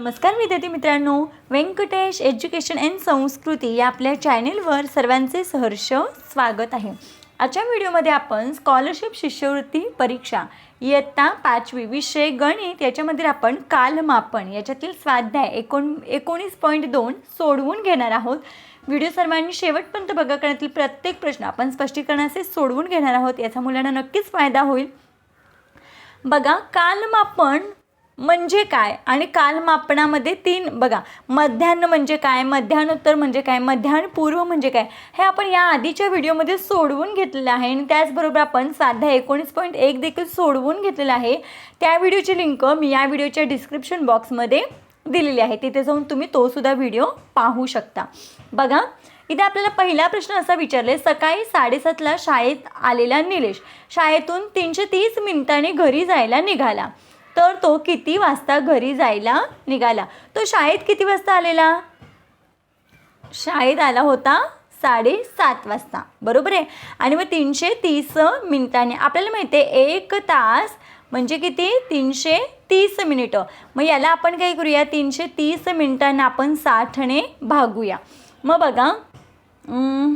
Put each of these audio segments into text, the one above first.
नमस्कार विद्यार्थी मित्रांनो. व्यंकटेश एज्युकेशन अँड संस्कृती या आपल्या चॅनेलवर सर्वांचे सहर्ष स्वागत आहे. आजच्या व्हिडिओमध्ये आपण स्कॉलरशिप शिष्यवृत्ती परीक्षा इयत्ता पाचवी विषय गणित याच्यामध्ये आपण कालमापन याच्यातील स्वाध्याय एकोण एकोणीस पॉईंट दोन सोडवून घेणार आहोत. व्हिडिओ सर्वांनी शेवटपर्यंत बघा करण्यातील प्रत्येक प्रश्न आपण स्पष्टीकरणाचे सोडवून घेणार आहोत. याचा मुलांना नक्कीच फायदा होईल. बघा कालमापन म्हणजे काय? आणि कालमापनामध्ये तीन बघा मध्यान्ह म्हणजे काय? मध्यान्होत्तर म्हणजे काय? मध्यान्ह पूर्व म्हणजे काय? हे आपण या आधीच्या व्हिडिओमध्ये सोडवून घेतलेलं आहे आणि त्याचबरोबर आपण साध्या एकोणीस पॉईंट एक देखील सोडवून घेतलेलं आहे. त्या व्हिडिओची लिंक मी या व्हिडिओच्या डिस्क्रिप्शन बॉक्समध्ये दिलेली आहे. तिथे जाऊन तुम्ही तो सुद्धा व्हिडिओ पाहू शकता. बघा इथे आपल्याला पहिला प्रश्न असा विचारले सकाळी साडेसातला शाळेत आलेला निलेश. शाळेतून तीनशे तीस मिनिटांनी घरी जायला निघाला. तर तो किती वाजता घरी जायला निघाला? तो शाळेत किती वाजता आलेला? शाळेत आला होता साडेसात वाजता. बरोबर आहे? आणि मग तीनशे तीस मिनिटांनी आपल्याला माहिती आहे एक तास म्हणजे किती? तीनशे तीस मिनिटं. मग याला आपण काय करूया? तीनशे तीस मिनिटांना आपण साठने भागूया. मग बघा अं,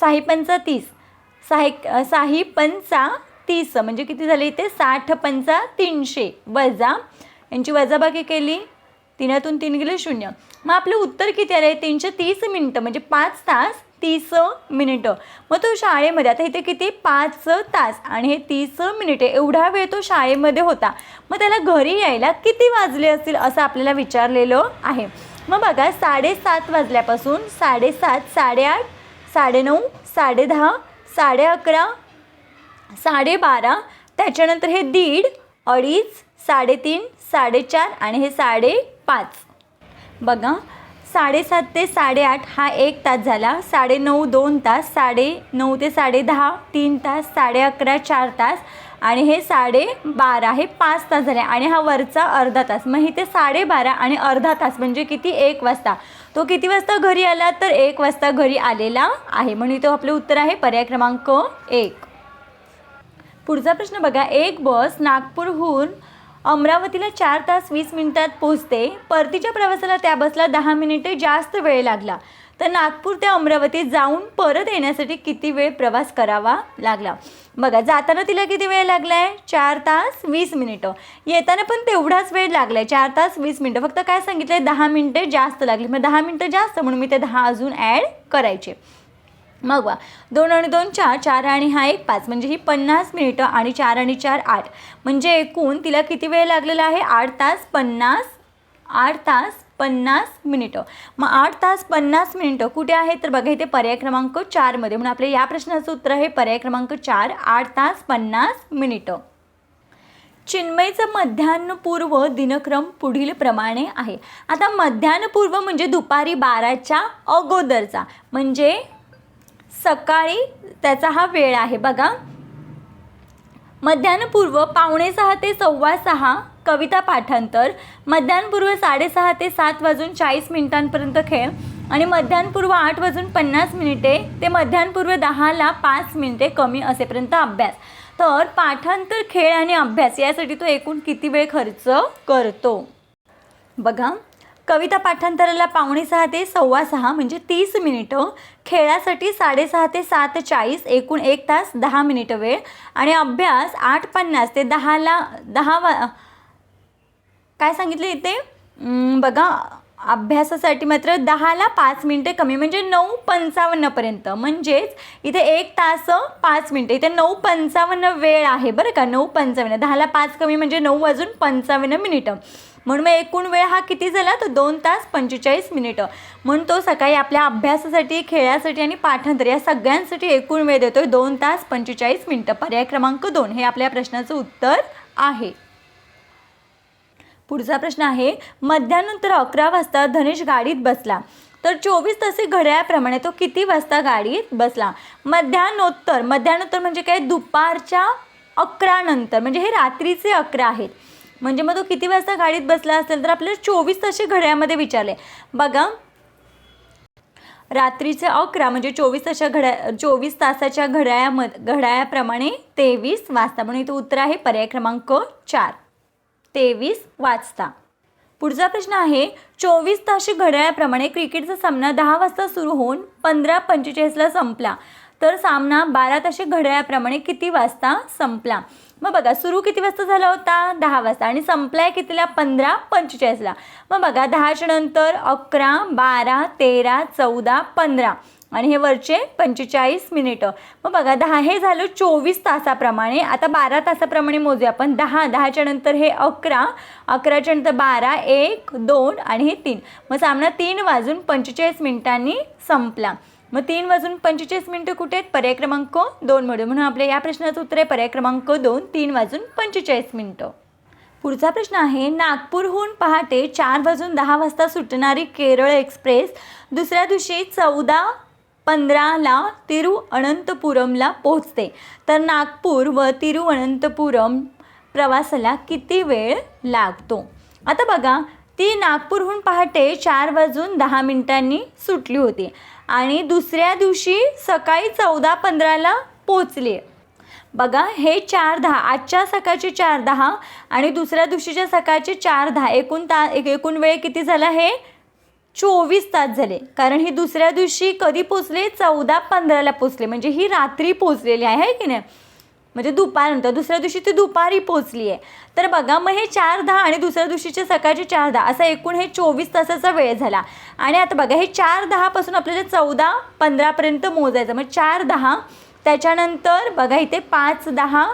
साही पंचा तीस साहे साही पंचा तीस म्हणजे किती झाले इथे? साठ पंचा तीनशे. वजा यांची वजाबाकी केली. तीनातून तीन गेले शून्य. मग आपलं उत्तर किती आलं आहे तीनशे तीस मिनटं म्हणजे पाच तास तीस मिनिटं. मग तो शाळेमध्ये आता इथे किती? पाच तास. आणि हे तीस मिनिटे एवढा वेळ तो शाळेमध्ये होता. मग त्याला घरी यायला किती वाजले असतील असं आपल्याला विचारलेलं आहे. मग बघा साडेसात वाजल्यापासून साडेसात साडेआठ साडेनऊ साडेदहा साडे अकरा साडेबारा त्याच्यानंतर हे दीड अडीच साडेतीन साडेचार आणि हे साडेपाच. बघा साडेसात ते साडेआठ हा एक तास झाला साडेनऊ दोन तास साडे नऊ ते साडे दहा तीन तास साडे अकरा चार तास आणि हे साडे बारा हे पाच तास झाले आणि हा वरचा अर्धा तास. मग इथे साडेबारा आणि अर्धा तास म्हणजे किती? एक वाजता. तो किती वाजता घरी आला? तर एक वाजता घरी आलेला आहे. म्हणून तो आपलं उत्तर आहे पर्याय क्रमांक एक. पुढचा प्रश्न बघा. एक बस नागपूरहून अमरावतीला चार तास वीस मिनिटात पोहोचते. परतीच्या प्रवासाला त्या बसला दहा मिनिटे जास्त वेळ लागला. तर नागपूर ते अमरावती जाऊन परत येण्यासाठी किती वेळ प्रवास करावा लागला? बघा जाताना तिला किती वेळ लागला आहे चार तास वीस मिनिटं. येताना पण तेवढाच वेळ लागला आहे चार तास वीस मिनिटं. फक्त काय सांगितलं आहे दहा मिनिटे जास्त लागली. मग दहा मिनिटं जास्त म्हणून मी ते दहा अजून ॲड करायचे. मग वा. दोन आणि दोन चार चार आणि हा एक पाच. म्हणजे ही पन्नास मिनिटं आणि चार आणि चार आठ. म्हणजे एकूण तिला किती वेळ लागलेला आहे? आठ तास पन्नास आठ तास पन्नास मिनिटं. मग आठ तास पन्नास मिनिटं कुठे आहे? तर बघा इथे पर्याय क्रमांक चारमध्ये म्हणून आपल्या या प्रश्नाचं उत्तर आहे पर्याय क्रमांक चार आठ तास पन्नास मिनिटं. चिन्मयचं मध्यान्नपूर्व दिनक्रम पुढील प्रमाणे आहे. आता मध्यान्हपूर्व म्हणजे दुपारी बाराच्या अगोदरचा. म्हणजे सकाळी त्याचा हा वेळ आहे. बघा. मध्यान्हपूर्व पावणे सहा ते सव्वा सहा कविता पाठांतर. मध्यान्हपूर्व साडेसहा ते सात वाजून चाळीस मिनिटांपर्यंत खेळ. आणि मध्यान्हपूर्व आठ वाजून पन्नास मिनिटे ते मध्यान्हपूर्व दहाला पाच मिनिटे कमी असेपर्यंत अभ्यास. तर पाठांतर खेळ आणि अभ्यास यासाठी तो एकूण किती वेळ खर्च करतो? बघा. कविता पाठांतराला पावणे सहा ते सव्वा सहा म्हणजे तीस मिनिटं. खेळासाठी साडेसहा ते सात चाळीस एकूण एक तास दहा मिनिटं वेळ. आणि अभ्यास आठ पन्नास ते दहाला दहा वा काय सांगितले इथे? बघा अभ्यासासाठी मात्र दहाला पाच मिनटे कमी म्हणजे नऊ पंचावन्नपर्यंत म्हणजेच इथे एक तास पाच मिनटं. इथे नऊ पंचावन्न वेळ आहे बरं का? नऊ पंचावन्न. दहाला पाच कमी म्हणजे नऊ वाजून पंचावन्न मिनिटं. म्हणून मग एकूण वेळ हा किती झाला? तर दोन तास पंचेचाळीस मिनिटं. म्हणून तो सकाळी आपल्या अभ्यासासाठी खेळासाठी आणि पाठांतर या सगळ्यांसाठी एकूण वेळ देतोय दोन तास पंचेचाळीस मिनिटं. पर्याय क्रमांक दोन हे आपल्या प्रश्नाचं उत्तर आहे. पुढचा प्रश्न आहे मध्यानंतर अकरा वाजता धनेश गाडीत बसला. तर चोवीस तासे घड्याळाप्रमाणे तो किती वाजता गाडीत बसला? मध्यानोत्तर मध्यानोत्तर म्हणजे काय? दुपारच्या अकरा नंतर म्हणजे हे रात्रीचे अकरा आहेत. म्हणजे मग तो किती वाजता गाडीत बसला असेल तर आपल्याला चोवीस तासे घड्याळामध्ये विचारले. बघा रात्रीचे अकरा म्हणजे चोवीस तासाच्या घड्या चोवीस तासाच्या घड्याळामध्ये घड्याळाप्रमाणे तेवीस वाजता. म्हणून इथं उत्तर आहे पर्याय क्रमांक चार. तेवीस वाजता. पुढचा प्रश्न आहे चोवीस ताशी घड्याळाप्रमाणे क्रिकेटचा सामना दहा वाजता सुरू होऊन पंधरा पंचेचाळीसला संपला. तर सामना बारा ताशी घड्याळाप्रमाणे किती वाजता संपला? मग बघा सुरू किती वाजता झाला होता? दहा वाजता. आणि संपलाय कितीला? पंधरा पंचेचाळीसला. मग बघा दहाच्या नंतर अकरा बारा तेरा चौदा पंधरा. आणि हे वरचे पंचेचाळीस मिनिटं. मग बघा दहा हे झालं चोवीस तासाप्रमाणे. आता बारा तासाप्रमाणे मोजूया आपण. दहा दहाच्या नंतर हे अकरा अकराच्या नंतर बारा एक दोन आणि हे तीन. मग सामना तीन वाजून पंचेचाळीस मिनिटांनी संपला. मग तीन वाजून पंचेचाळीस मिनिटं कुठे आहेत? पर्याय क्रमांक दोनमध्ये म्हणून आपल्या या प्रश्नाचं उत्तर आहे पर्याय क्रमांक दोन तीन वाजून पंचेचाळीस मिनिटं. पुढचा प्रश्न आहे नागपूरहून पहाटे चार वाजून दहा वाजता सुटणारी केरळ एक्सप्रेस दुसऱ्या दिवशी चौदा पंधराला तिरुअनंतपुरमला पोहोचते. तर नागपूर व तिरुअनंतपुरम प्रवासाला किती वेळ लागतो? आता बघा ती नागपूरहून पहाटे चार वाजून दहा मिनिटांनी सुटली होती आणि दुसऱ्या दिवशी सकाळी चौदा पंधराला पोचली बघा हे चार दहा आजच्या सकाळचे चार दहा आणि दुसऱ्या दिवशीच्या सकाळचे चार दहा एकूण ता एक एकूण वेळ किती झाला हे? चोवीस तास झाले. कारण ही दुसऱ्या दिवशी कधी पोचले? चौदा पंधराला पोचले. म्हणजे ही रात्री पोचलेली आहे की नाही? म्हणजे दुपारनंतर दुसऱ्या दिवशी ती दुपारी पोचली आहे. तर बघा मग हे चार दहा आणि दुसऱ्या दिवशीचे सकाळचे चार दहा. असा एकूण हे चोवीस तासाचा वेळ झाला. आणि आता बघा हे चार दहापासून आपल्याला चौदा पंधरापर्यंत मोजायचं. मग चार दहा. त्याच्यानंतर बघा इथे पाच दहा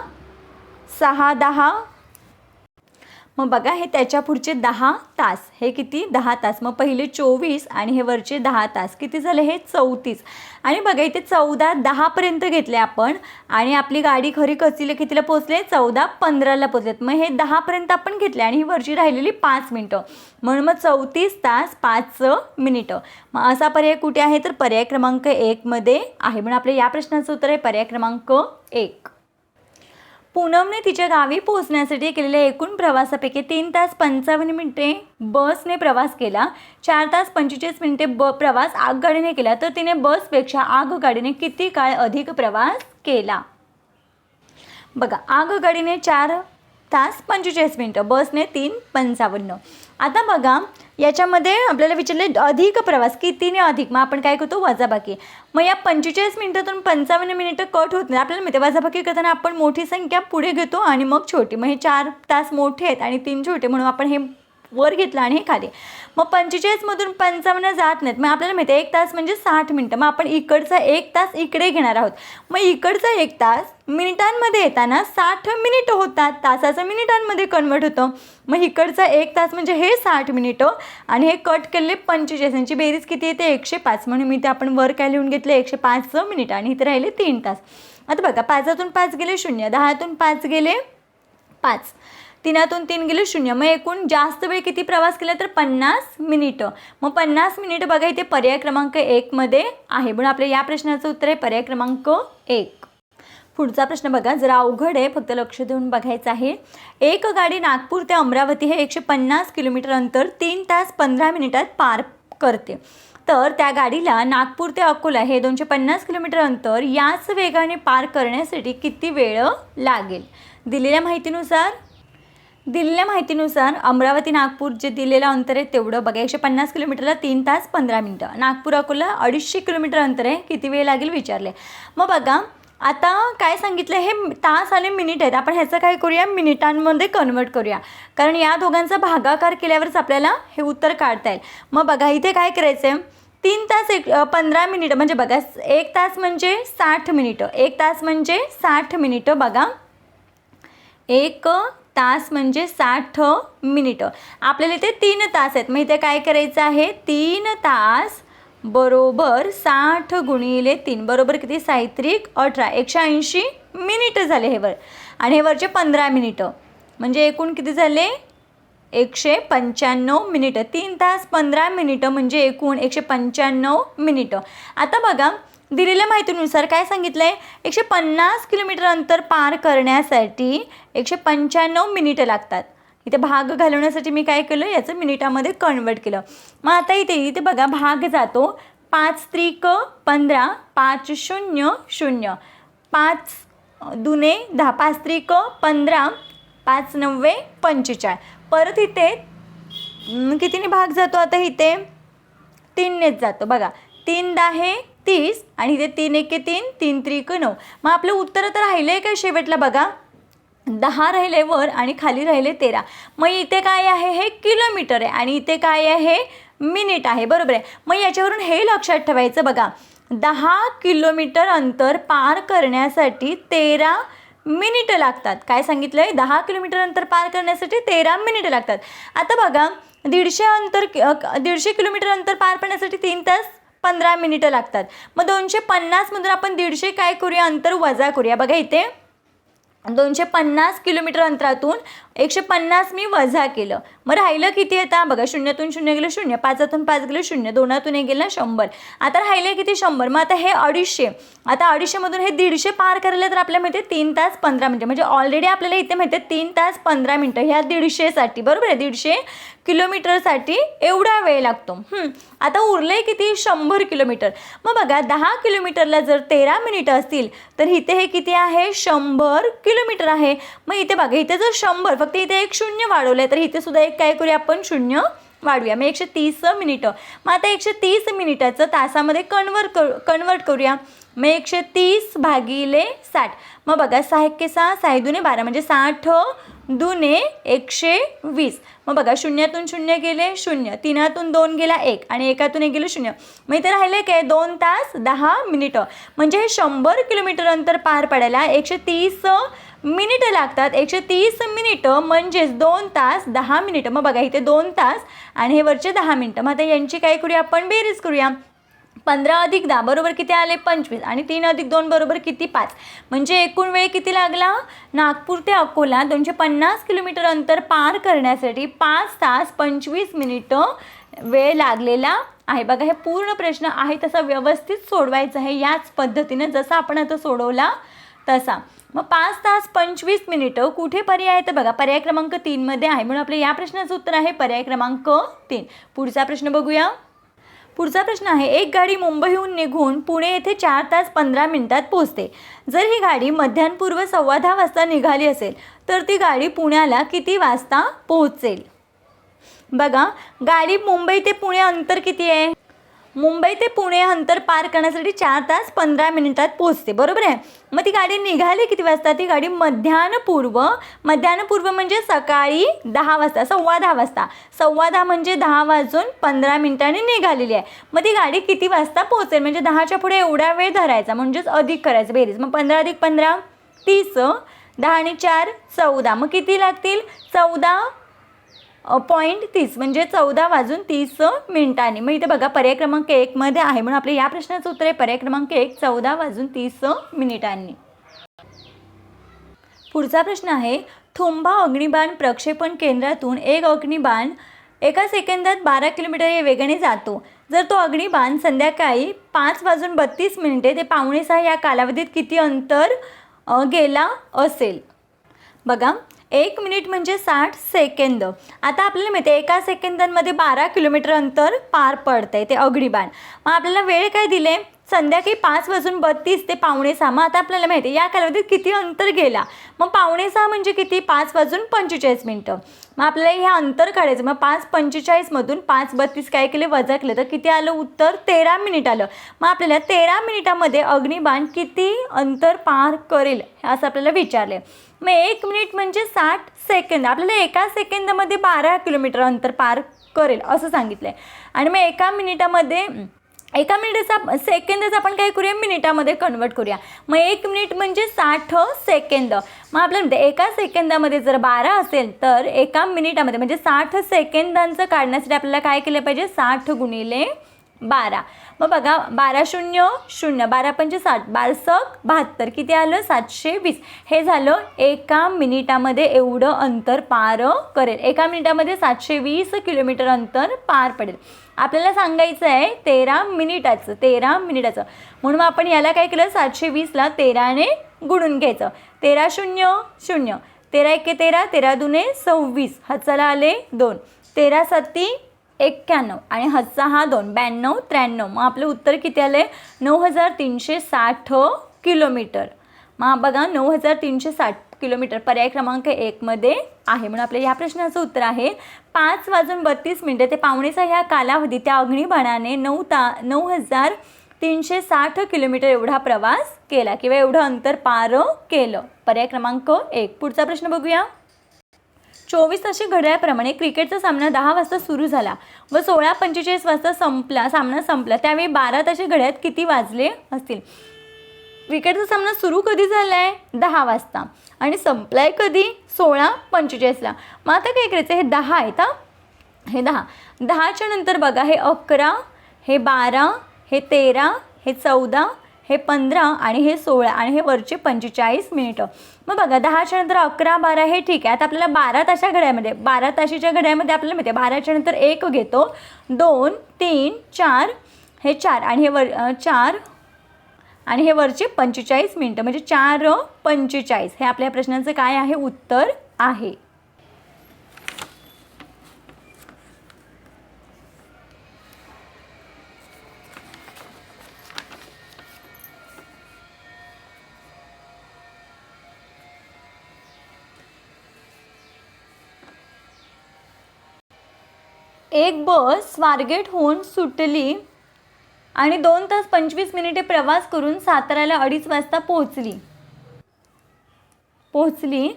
सहा दहा मग बघा हे त्याच्या पुढचे दहा तास. हे किती? दहा तास. मग पहिले चोवीस आणि हे वरचे दहा तास. किती झाले? हे चौतीस. आणि बघा इथे चौदा दहापर्यंत घेतले आपण. आणि आपली गाडी खरी कचीला कितीला पोचले चौदा पंधराला पोचलेत मग हे दहापर्यंत आपण घेतले आणि ही वरची राहिलेली पाच मिनटं. म्हणून मग चौतीस तास पाच मिनिटं. मग असा पर्याय कुठे आहे? तर पर्याय क्रमांक एकमध्ये आहे. म्हणून आपल्या या प्रश्नाचं उत्तर आहे पर्याय क्रमांक एक. पूनमने तिच्या गावी पोहोचण्यासाठी केलेल्या एकूण प्रवासापैकी तीन तास पंचावन्न मिनिटे बसने प्रवास केला. चार तास पंचेचाळीस मिनिटे ब प्रवास आगगाडीने केला. तर तिने बसपेक्षा आगगाडीने किती काळ अधिक प्रवास केला? बघा आगगाडीने चार तास पंचेचाळीस मिनटं बसने तीन पंचावन्न. आता बघा याच्यामध्ये आपल्याला विचारले अधिक प्रवास कितीने अधिक? मग आपण काय करतो? वजाबाकी. मग या पंचेचाळीस मिनिटातून पंचावन्न मिनिटं कट होत नाही आपल्याला माहिती वजाबाकी करताना आपण मोठी संख्या पुढे घेतो आणि मग छोटी. मग हे चार तास मोठे आहेत आणि तीन छोटे म्हणून आपण हे वर घेतलं आणि हे खाली. मग पंचेचाळीसमधून पंचावन्न जात नाहीत. मग आपल्याला माहिती आहे एक तास म्हणजे साठ मिनटं. मग आपण इकडचा एक तास इकडे घेणार आहोत. मग इकडचा एक तास मिनिटांमध्ये येताना साठ मिनिटं होतात. तासाचं मिनिटांमध्ये कन्वर्ट होतं. मग इकडचा एक तास म्हणजे हे साठ मिनिटं. आणि हे कट केलेले पंचेचाळीसांची बेरीज किती येते? एकशे पाच. म्हणून मी ते आपण वर काय लिहून घेतलं? एकशे पाच मिनिटं. आणि इथे राहिले तीन तास. आता बघा पाचातून पाच गेले शून्य. दहातून पाच गेले पाच. तीनातून तीन गेले शून्य. मग एकूण जास्त वेळ किती प्रवास केला? तर पन्नास मिनिटं. मग पन्नास मिनिटं बघा इथे पर्याय क्रमांक एकमध्ये आहे. म्हणून आपल्या या प्रश्नाचं उत्तर आहे पर्याय क्रमांक एक. पुढचा प्रश्न बघा जरा अवघड आहे फक्त लक्ष देऊन बघायचं आहे. एक गाडी नागपूर ते अमरावती हे एकशे पन्नास किलोमीटर अंतर तीन तास पंधरा मिनिटात पार करते. तर त्या गाडीला नागपूर ते अकोला हे दोनशे पन्नास किलोमीटर अंतर याच वेगाने पार करण्यासाठी किती वेळ लागेल? दिलेल्या माहितीनुसार दिलेल्या माहितीनुसार अमरावती नागपूर जे दिलेलं अंतर आहे तेवढं. बघा एकशे पन्नास किलोमीटरला तीन तास पंधरा मिनटं. नागपूर अकोला अडीचशे किलोमीटर अंतर आहे. किती वेळ लागेल विचारले. मग बघा आता काय सांगितलं? हे तास आणि मिनिट आहेत. आपण ह्याचं काय करूया? मिनिटांमध्ये कन्वर्ट करूया. कारण या दोघांचा भागाकार केल्यावरच आपल्याला हे उत्तर काढता येईल. मग बघा इथे काय करायचं आहे तीन तास एक पंधरा मिनिटं. म्हणजे बघा एक तास म्हणजे साठ मिनिटं. एक तास म्हणजे साठ मिनिटं. बघा एक तास म्हणजे साठ मिनिटं. आपल्याला इथे तीन तास आहेत. मग इथे काय करायचं आहे? तीन तास बरोबर साठ गुणिले तीन. बरोबर किती? साहित्रिक अठरा. एकशे ऐंशी मिनिटं झाले हे वर. आणि हे वरचे पंधरा मिनिटं. म्हणजे एकूण किती झाले? एकशे पंच्याण्णव मिनिटं. तीन तास पंधरा मिनिटं म्हणजे एकूण एकशे पंच्याण्णव मिनिटं. आता बघा दिलेल्या माहितीनुसार काय सांगितलं आहे एकशे पन्नास किलोमीटर अंतर पार करण्यासाठी एकशे पंच्याण्णव मिनिटं लागतात. इथे भाग घालवण्यासाठी मी काय केलं? याचं मिनिटामध्ये कन्वर्ट केलं. मग आता इथे इथे बघा भाग जातो. पाच त्रिक पंधरा पाच शून्य शून्य. पाच दुने दहा. पाच त्रिक पंधरा पाच नव्वे पंचेचाळीस. परत इथे कितीने भाग जातो आता इथे? तीननेच जातो. बघा तीन दहा तीस आणि इथे तीन एके तीन तीन त्रिक नऊ. मग आपलं उत्तर तर राहिलं आहे काय शेवटला बघा? दहा राहिले वर आणि खाली राहिले तेरा. मग इथे काय आहे? हे किलोमीटर आहे आणि इथे काय आहे? मिनिट आहे. बरोबर आहे. मग याच्यावरून हे लक्षात ठेवायचं बघा. दहा किलोमीटर अंतर पार करण्यासाठी तेरा मिनिटं लागतात. काय सांगितलं आहे दहा किलोमीटर अंतर पार करण्यासाठी तेरा मिनिटं लागतात. आता बघा दीडशे अंतर दीडशे किलोमीटर अंतर पार करण्यासाठी तीन तास पंधरा मिनिटं लागतात. मग दोनशे पन्नासमधून आपण दीडशे काय करूया? अंतर वजा करूया. बघा इथे. दोनशे पन्नास किलोमीटर अंतरातून एकशे पन्नास मी वजा केलं. मग राहिलं किती येतं बघा शून्यातून शून्य गेलं शून्य पाचातून पाच गेलं शून्य दोनातून एक गेलं शंभर. आता राहिले किती? शंभर. मग आता हे अडीचशे. आता अडीचशेमधून हे दीडशे पार करायला तर आपल्या माहिती तीन तास पंधरा मिनटं. म्हणजे ऑलरेडी आपल्याला इथे माहिती आहे तीन तास पंधरा मिनटं. ह्या दीडशेसाठी बरोबर आहे? दीडशे किलोमीटरसाठी एवढा वेळ लागतो. आता उरले किती? शंभर किलोमीटर. मग बघा दहा किलोमीटरला जर तेरा मिनिटं असतील तर इथे हे किती आहे? शंभर किलोमीटर आहे. मग इथे बघा इथे जर शंभर फक्त इथे एक शून्य वाढवलं आहे तर इथे सुद्धा एक काय करूया आपण? शून्य वाढूया मग एकशे तीस मिनिटं. मग आता एकशे तीस मिनिटाचं तासामध्ये कन्वर्ट करू कन्वर्ट करूया. मग एकशे तीस भागिले साठ. मग बघा सहा एक्के सहा सहा दुने बारा म्हणजे साठ दुने एकशे वीस. मग बघा शून्यातून शून्य गेले शून्य. तीनातून दोन गेला एक आणि एकातून एक गेलं शून्य. मग इथे राहिले काय? दोन तास दहा मिनिटं. म्हणजे हे शंभर किलोमीटर अंतर पार पडायला एकशे तीस मिनिटं लागतात. एकशे तीस मिनिटं म्हणजेच दोन तास दहा मिनिटं. मग बघा इथे दोन तास आणि हे वरचे दहा मिनिटं. मग आता यांची काय करूया आपण? बेरीज करूया. पंधरा अधिक दहा बरोबर किती आले? पंचवीस. आणि तीन अधिक दोन बरोबर किती? पाच. म्हणजे एकूण वेळ किती लागला? नागपूर ते अकोला दोनशे पन्नास किलोमीटर अंतर पार करण्यासाठी पाच तास पंचवीस मिनिटं वेळ लागलेला आहे. बघा हे पूर्ण प्रश्न आहे तसा व्यवस्थित सोडवायचा आहे याच पद्धतीनं. जसा आपण आता सोडवला तसा. मग पाच तास पंचवीस मिनिटं कुठे पर्याय आहे तर बघा पर्याय क्रमांक तीनमध्ये आहे. म्हणून आपल्या या प्रश्नाचं उत्तर आहे पर्याय क्रमांक तीन. पुढचा प्रश्न बघूया. पुढचा प्रश्न आहे एक गाडी मुंबईहून निघून पुणे येथे चार तास पंधरा मिनिटात पोहोचते. जर ही गाडी मध्यानपूर्व सव्वा दहा वाजता निघाली असेल तर ती गाडी पुण्याला किती वाजता पोहोचेल? बघा गाडी मुंबई ते पुणे अंतर किती आहे? मुंबई ते पुणे अंतर पार करण्यासाठी चार तास पंधरा मिनिटात पोहोचते बरोबर आहे? मग ती गाडी निघाली किती वाजता? ती गाडी मध्यान्हपूर्व मध्यान्हपूर्व म्हणजे सकाळी दहा वाजता सव्वा दहा वाजता. सव्वा दहा म्हणजे दहा वाजून पंधरा मिनिटांनी निघालेली आहे. मग ती गाडी किती वाजता पोहोचेल? म्हणजे दहाच्या पुढे एवढा वेळ धरायचा म्हणजेच अधिक करायचं बेरीज. मग पंधरा अधिक पंधरा तीस दहा आणि चार चौदा. मग किती लागतील? चौदा पॉईंट तीस म्हणजे चौदा वाजून तीस मिनिटांनी. मग इथे बघा पर्याय क्रमांक एकमध्ये आहे. म्हणून आपल्या या प्रश्नाचं उत्तर आहे पर्याय क्रमांक एक चौदा वाजून तीस मिनिटांनी. पुढचा प्रश्न आहे थुंबा अग्निबाण प्रक्षेपण केंद्रातून एक अग्निबाण एका सेकंदात बारा किलोमीटर या वेगाने जातो. जर तो अग्निबाण संध्याकाळी पाच वाजून बत्तीस मिनिटे ते पावणे सहा या कालावधीत किती अंतर गेला असेल? बघा एक मिनिट म्हणजे साठ सेकंद. आता आपल्याला माहिती आहे एका सेकंदांमध्ये बारा किलोमीटर अंतर पार पडतंय ते अग्निबाण. मग आपल्याला वेळ काय दिले? संध्याकाळी पाच वाजून बत्तीस ते पावणे सहा. मग आता आपल्याला माहिती आहे या कालावधीत किती अंतर गेला? मग पावणे सहा म्हणजे किती? पाच वाजून पंचेचाळीस मिनटं. मग आपल्याला हे अंतर काढायचं. मग पाच पंचेचाळीसमधून पाच बत्तीस काय केले? वजा केले. तर किती आलं? उत्तर तेरा मिनिट आलं. मग आपल्याला तेरा मिनिटामध्ये अग्निबाण किती अंतर पार करेल? असं आपल्याला विचारले मग एक मिनिट म्हणजे साठ सेकंद. आपल्याला एका सेकंदामध्ये बारा किलोमीटर अंतर पार करेल असं सांगितलं आहे आणि मग एका मिनिटामध्ये एका मिनिटाचा सेकंदच आपण काय करूया? मिनिटामध्ये कन्वर्ट करूया. मग एक मिनिट म्हणजे साठ सेकंद. मग आपल्याला म्हणते एका सेकंदामध्ये जर बारा असेल तर एका मिनिटामध्ये म्हणजे साठ सेकंदांचं काढण्यासाठी आपल्याला काय केलं पाहिजे? साठ गुणिले बारा. मग बघा बारा शून्य शून्य. बारा पंचे साठ. बारसक बहात्तर. किती आलं? सातशे वीस. हे झालं एका मिनिटामध्ये एवढं अंतर पार करेल. एका मिनिटामध्ये सातशे वीस किलोमीटर अंतर पार पडेल. आपल्याला सांगायचं आहे तेरा मिनिटाचं तेरा मिनिटाचं. म्हणून मग आपण याला काय केलं? सातशे वीसला तेराने गुणून घ्यायचं. तेरा शून्य शून्य. तेरा एके तेरा तेरा दुने सव्वीस. हाताला आले दोन. तेरा सत्ती एक्क्याण्णव आणि हजचा हा दोन ब्याण्णव त्र्याण्णव. मग आपलं उत्तर किती आलं आहे नऊ हजार तीनशे साठ किलोमीटर. मग बघा नऊ हजार तीनशे साठ किलोमीटर पर्याय क्रमांक एकमध्ये आहे. म्हणून आपल्या ह्या प्रश्नाचं उत्तर आहे पाच वाजून बत्तीस मिनटं. ते पावणेचा ह्या कालावधी त्या अग्निबाणाने नऊ ता नऊ हजार तीनशे साठ किलोमीटर एवढा प्रवास केला किंवा एवढं अंतर पार केलं. पर्याय क्रमांक एक. पुढचा प्रश्न बघूया. चोवीस ताशी घड्याळप्रमाणे क्रिकेटचा सामना दहा वाजता सुरू झाला व सोळा पंचेचाळीस वाजता संपला सामना संपला. त्यावेळी बारा ताशी घड्याळात किती वाजले असतील? क्रिकेटचा सामना सुरू कधी झाला आहे दहा वाजता. आणि संपला आहे कधी? सोळा पंचेचाळीसला. मग आता काय करायचं? हे दहा आहे का हे दहा. दहाच्या नंतर बघा हे अकरा हे बारा हे तेरा हे चौदा हे पंधरा आणि हे सोळा आणि हे वरचे पंचेचाळीस मिनिटं. मग बघा दहाच्या नंतर अकरा बारा हे ठीक आहे. आता आपल्याला बारा ताशा घड्यामध्ये बारा ताशीच्या घड्यामध्ये आपल्याला माहिती आहे बाराच्या नंतर एक घेतो. दोन तीन चार हे चार आणि हे वर चार आणि हे वरचे पंचेचाळीस मिनटं. म्हणजे चार पंचेचाळीस. हे आपल्या प्रश्नाचं काय आहे? उत्तर आहे. एक बस स्वारगेटहून सुटली आणि दोन तास पंचवीस मिनिटे प्रवास करून साताऱ्याला अडीच वाजता पोहोचली. पोहोचली.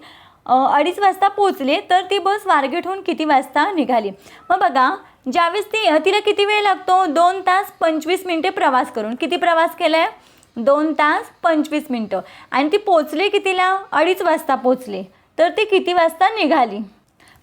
अडीच वाजता पोहोचले तर ती बस स्वारगेटहून किती वाजता निघाली? मग बघा ज्यावेळेस ती तिला किती वेळ लागतो? दोन तास पंचवीस मिनिटे प्रवास करून. किती प्रवास केला आहे दोन तास पंचवीस मिनटं. आणि ती पोचले कितीला? अडीच वाजता पोचले तर ती किती वाजता निघाली?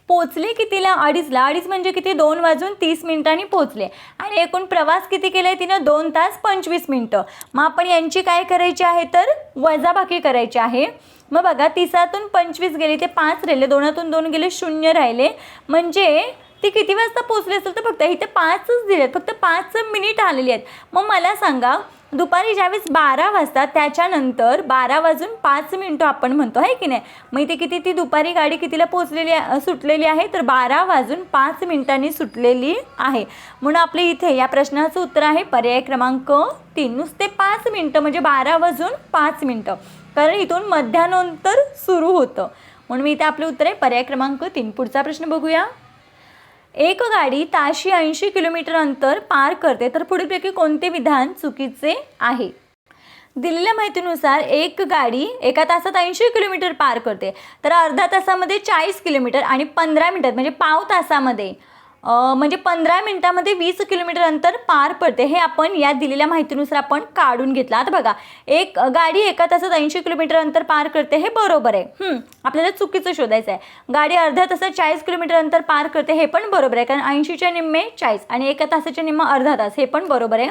पोचले कितीला अडीचला अडीच म्हणजे किती? दोन वाजून तीस मिनिटांनी पोचले. आणि एकूण प्रवास किती केला आहे तिनं? दोन तास पंचवीस मिनटं. मग आपण यांची काय करायची आहे तर? वजाबाकी करायची आहे. मग बघा तिसातून पंचवीस गेले ते पाच राहिले. दोनातून दोन गेले शून्य राहिले. म्हणजे ती किती वाजता पोचली असेल तर फक्त इथे पाचच दिलेत फक्त पाच मिनिट आलेली आहेत. मग मला सांगा दुपारी ज्यावेळेस बारा वाजता त्याच्यानंतर बारा वाजून पाच मिनटं आपण म्हणतो आहे की नाही? मग इथे किती ती दुपारी गाडी कितीला पोचलेली आहे- सुटलेली आहे? तर बारा वाजून पाच मिनिटांनी सुटलेली आहे. म्हणून आपले इथे या प्रश्नाचं उत्तर आहे पर्याय क्रमांक तीन. नुसते पाच मिनटं म्हणजे बारा वाजून पाच मिनटं. कारण इथून मध्यानंतर सुरू होतं. म्हणून मी इथे आपले उत्तर आहे पर्याय क्रमांक तीन. पुढचा प्रश्न बघूया. एक गाडी ताशी ऐंशी किलोमीटर अंतर पार करते तर पुढीलपैकी कोणते विधान चुकीचे आहे? दिलेल्या माहितीनुसार एक गाडी एका तासात ऐंशी किलोमीटर पार करते तर अर्धा तासामध्ये चाळीस किलोमीटर आणि पंधरा मिनटात म्हणजे पाव तासामध्ये म्हणजे पंधरा मिनटामध्ये वीस किलोमीटर अंतर पार पडते. हे आपण या दिलेल्या माहितीनुसार आपण काढून घेतलं. आता बघा एक गाडी एका तासात ऐंशी किलोमीटर अंतर पार करते हे बरोबर आहे. आपल्याला चुकीचं शोधायचं आहे. गाडी अर्ध्या तासात चाळीस किलोमीटर अंतर पार करते हे पण बरोबर आहे. कारण ऐंशीच्या निम्मे चाळीस आणि एका तासाच्या निम्मा अर्धा तास हे पण बरोबर आहे.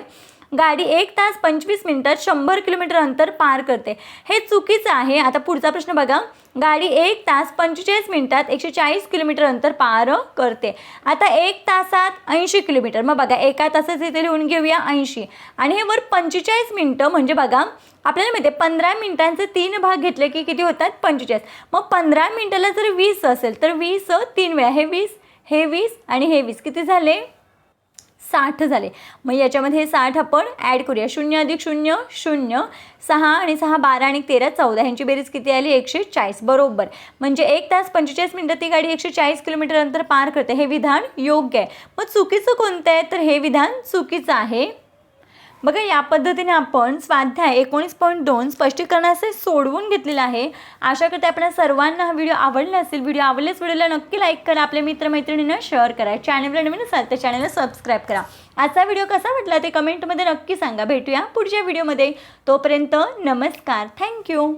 गाडी एक तास पंचवीस मिनिटात शंभर किलोमीटर अंतर पार करते. हे चुकीचं आहे. आता पुढचा प्रश्न बघा. गाडी एक तास पंचेचाळीस मिनिटात एकशे चाळीस किलोमीटर अंतर पार करते. आता एक तासात ऐंशी किलोमीटर. मग बघा एका तासाचं इथे लिहून घेऊया ऐंशी. आणि हे वर पंचेचाळीस मिनटं म्हणजे बघा आपल्याला माहिती आहे पंधरा मिनिटांचे तीन भाग घेतले की किती होतात? पंचेचाळीस. मग पंधरा मिनिटाला जर वीस असेल तर वीस तीन वेळा. हे वीस हे वीस आणि हे वीस. किती झाले? साठ झाले. मग याच्यामध्ये हे साठ आपण ॲड करूया. शून्य अधिक शून्य शून्य सहा आणि सहा बारा आणि तेरा चौदा. ह्यांची बेरीज किती आली? एकशे चाळीस. बरोबर. म्हणजे एक तास पंचेचाळीस मिनटं ती गाडी एकशे चाळीस किलोमीटर अंतर पार करते. हे विधान योग्य आहे. मग चुकीचं कोणतं आहे? तर हे विधान चुकीचं आहे. बघा या पद्धतीने आपण स्वाध्याय एकोणीस पॉईंट दोन स्पष्टीकरणाचे सोडवून घेतलेलं आहे. आशा करते आपल्या सर्वांना हा व्हिडिओ आवडला असेल. व्हिडिओ आवडल्यास व्हिडिओला नक्की लाईक करा. आपल्या मित्रमैत्रिणींना शेअर करा. चॅनलला नवीन असाल तर चॅनलला सबस्क्राईब करा. आजचा व्हिडिओ कसा वाटला ते कमेंटमध्ये नक्की सांगा. भेटूया पुढच्या व्हिडिओमध्ये तोपर्यंत नमस्कार. थँक्यू